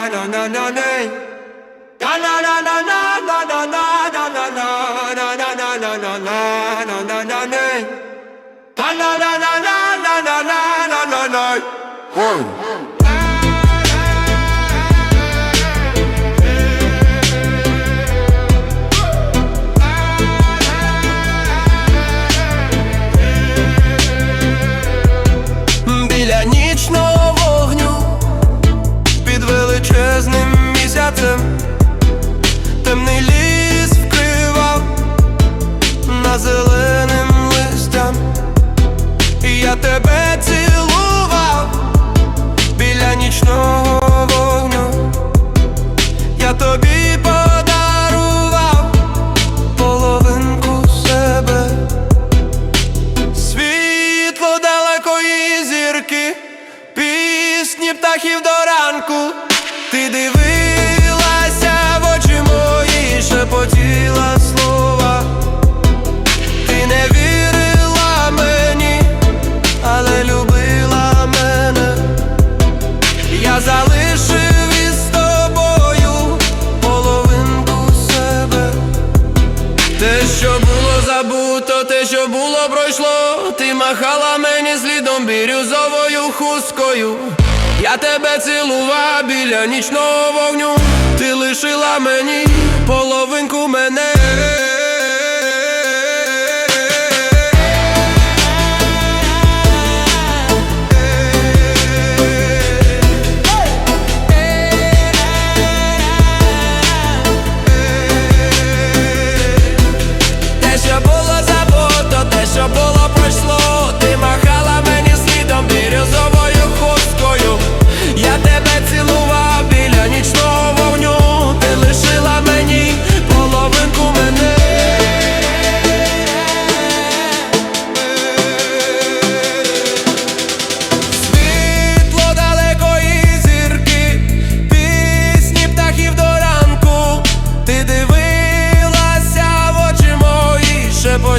Na na na na na. Na na na na na na na na na na na na na na na na na na. Na na na na na na na na na na. One. Пісні птахів до ранку. Ти дивилася в очі мої, шепотіла слова. Ти не вірила мені, але любила мене. Я залишив із тобою половинку себе. Те, що було забуто, те, що було, пройшло, ти махала мені слідом бірюзовою хусткою. Я тебе цілував біля нічного вогню, ти лишила мені половинку мене.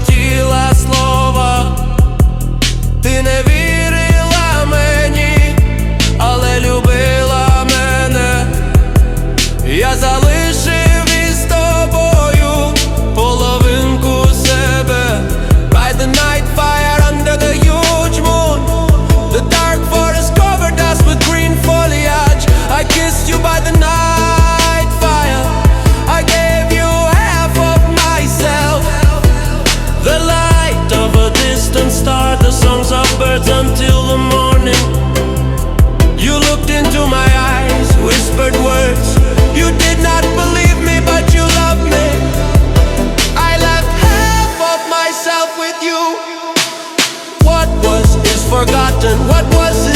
тіла слова, ти не вір. words until the morning. You looked into my eyes, whispered words. You did not believe me, but you loved me. I left half of myself with you. What was is forgotten, what was